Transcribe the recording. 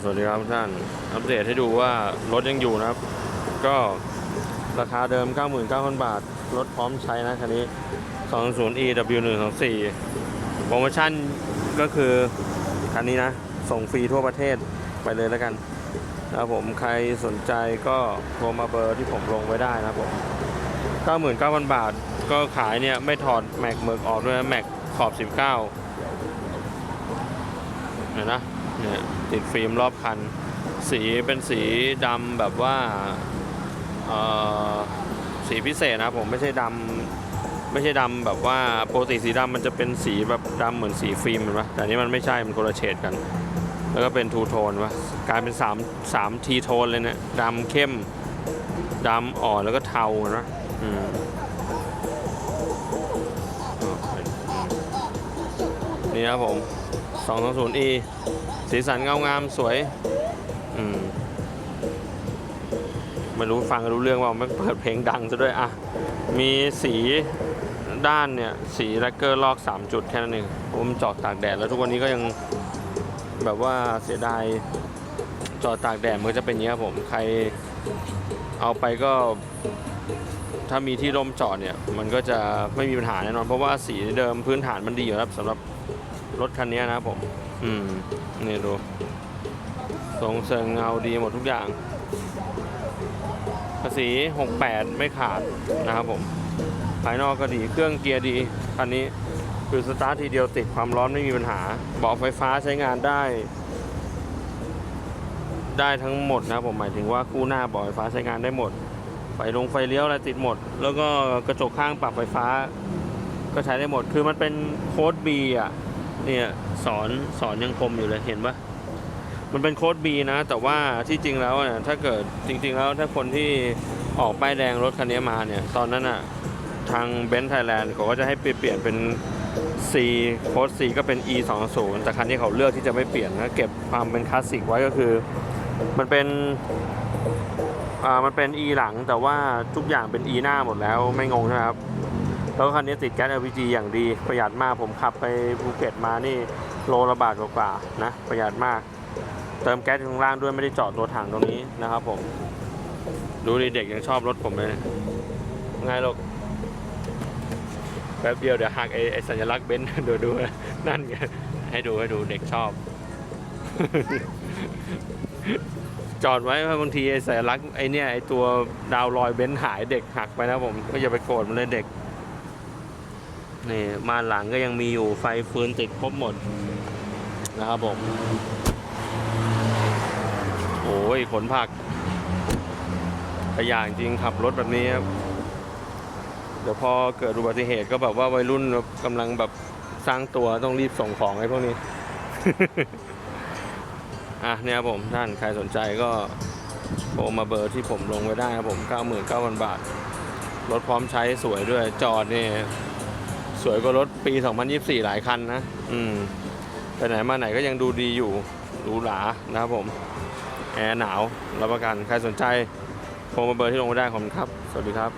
สวัสดีครับทุกท่าน อัปเดตให้ดูว่ารถยังอยู่นะครับ ก็ราคาเดิม 99,000 บาท รถพร้อมใช้นะคันนี้ 20 e w 1 2 4 โปรโมชั่นก็คือคันนี้นะ ส่งฟรีทั่วประเทศไปเลยแล้วกันนะครับผมใครสนใจก็โทรมาเบอร์ที่ผมลงไว้ได้นะครับผม 99,000 บาทก็ขายเนี่ย ไม่ถอดแม็กเมิกออกด้วยนะแม็กขอบ 19เห็นนะ เนี่ยติดฟิล์มรอบคัน สีเป็นสีดำแบบว่าสีพิเศษนะผมไม่ใช่ดำไม่ใช่ดำแบบว่าปกติสีดำมันจะเป็นสีแบบดำเหมือนสีฟิล์มเห็นปะแต่อันนี้มันไม่ใช่มันคนละเฉดกัน แล้วก็เป็นทูโทนวะกลายเป็น3 3ทีโทนเลยเนี่ยดำเข้มดำอ่อนแล้วก็เทาเห็นปะอืมนี่ครับผม 220e สีสันเงางามสวย อืม ไม่รู้ฟังรู้เรื่องว่าไม่เปิดเพลงดังซะด้วยอะ มีสีด้านเนี่ย สีแลกเกอร์ลอก 3 จุดแค่นั้นเองผมจอดตากแดดแล้วทุกวันนี้ก็ยังแบบว่าเสียดายจอดตากแดดมันก็จะเป็นอย่างนี้ครับผมใครเอาไปก็ถ้ามีที่ร่มจอดเนี่ย มันก็จะไม่มีปัญหาแน่นอน เพราะว่าสีเดิมพื้นฐานมันดีอยู่แล้วสำหรับ รถคันนี้นะครับผม อืม นี่ดูทรงเซิงเงาดีหมดทุกอย่าง ภาษี 68 ไม่ขาดนะครับผม ภายนอกก็ดี เครื่องเกียร์ดี คันนี้คือสตาร์ททีเดียวติดความร้อนไม่มีปัญหา เบาะไฟฟ้าใช้งานได้ ได้ทั้งหมดนะครับผมหมายถึงว่าคู่หน้าเบาะไฟฟ้าใช้งานได้หมด ไฟลงไฟเลี้ยวอะไรติดหมด แล้วก็กระจกข้างปรับไฟฟ้า ก็ใช้ได้หมด คือมันเป็นโค้ด B อะ เนี่ยสอนสอนยังคมอยู่เลยเห็นปะมันเป็นโค้ด B นะ แต่ว่าที่จริงแล้วเนี่ยถ้าเกิดจริง ๆ แล้วถ้าคนที่ออกป้ายแดงรถคันนี้มาเนี่ย ตอนนั้นอะทางเบนซ์ไทยแลนด์เขาก็จะให้เปลี่ยนเป็น C โค้ด C ก็เป็น E 2 0แต่คันนี้เขาเลือกที่จะไม่เปลี่ยนนะเก็บความเป็นคลาสสิกไว้ก็คือ มันเป็นอ่ามันเป็น E หลังแต่ว่าทุกอย่างเป็น E หน้าหมดแล้วไม่งงใช่ไหมครับ แล้วคันนี้ติดแก๊ส LPG อย่างดีประหยัดมากผมขับไปภูเก็ตมานี่โลละบาทกว่าๆนะ ประหยัดมาก เติมแก๊สข้างล่างด้วยไม่ได้จอดตัวถังตรงนี้นะครับผม ดูดิเด็กยังชอบรถผมเลยไงลูกแป๊บเดียวเดี๋ยวหักไอ้ไอสัญลักษณ์เบนซ์ดูดูนั่นไงให้ดูให้ดูเด็กชอบ จอดไว้เพราะบางทีไอ้สัญลักษณ์ไอ้เนี่ยไอ้ตัวดาวลอยเบนซ์หายเด็กหักไปนะผมก็อย่าไปโกรธมันเลยเด็ก นี่มานหลังก็ยังมีอยู่ไฟฟืนติดครบหมดนะครับผมโอ้ยขนผักขยะจริงขับรถแบบนี้ครับเดี๋ยวพอเกิดอุบัติเหตุก็แบบว่าวัยรุ่นกำลังแบบสร้างตัวต้องรีบส่งของไอ้พวกนี้ อะเนี่ยครับผมท่านใครสนใจก็โทรมาเบอร์ที่ผมลงไว้ได้ครับผม 99,000 บาท รถพร้อมใช้สวยด้วยจอดเนี่ย สวยกว่ารถปี 2024 หลายคันนะ อืมไปไหนมาไหนก็ยังดูดีอยู่หรูหรานะครับผม แอร์หนาวรับประกัน ใครสนใจโทรมาเบอร์ที่ลงไว้ได้ขอบคุณครับ สวัสดีครับ